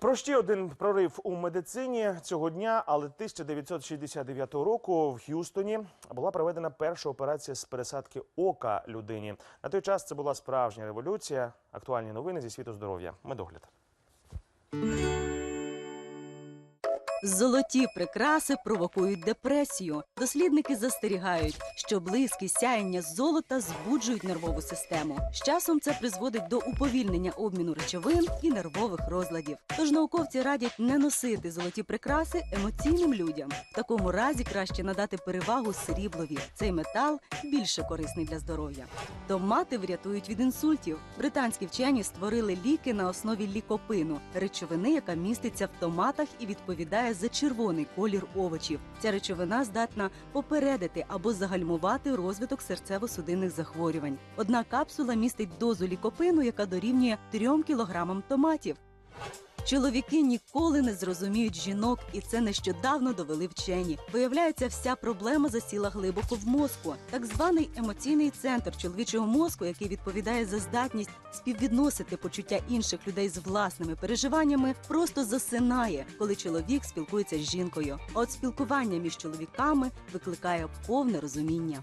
Про ще один прорив у медицині цього дня, але 1969 року в Х'юстоні була проведена перша операція з пересадки ока людині. На той час це була справжня революція. Актуальні новини зі світу здоров'я. Медогляд. Золоті прикраси провокують депресію. Дослідники застерігають, що близькі сяєння золота збуджують нервову систему. З часом це призводить до уповільнення обміну речовин і нервових розладів. Тож науковці радять не носити золоті прикраси емоційним людям. В такому разі краще надати перевагу сріблові. Цей метал більше корисний для здоров'я. Томати врятують від інсультів. Британські вчені створили ліки на основі лікопину, речовини, яка міститься в томатах і відповідає за червоний колір овочів. Ця речовина здатна попередити або загальмувати розвиток серцево-судинних захворювань. Одна капсула містить дозу лікопину, яка дорівнює 3 кілограмам томатів. Чоловіки ніколи не зрозуміють жінок, і це нещодавно довели вчені. Виявляється, вся проблема засіла глибоко в мозку. Так званий емоційний центр чоловічого мозку, який відповідає за здатність співвідносити почуття інших людей з власними переживаннями, просто засинає, коли чоловік спілкується з жінкою. А от спілкування між чоловіками викликає повне розуміння.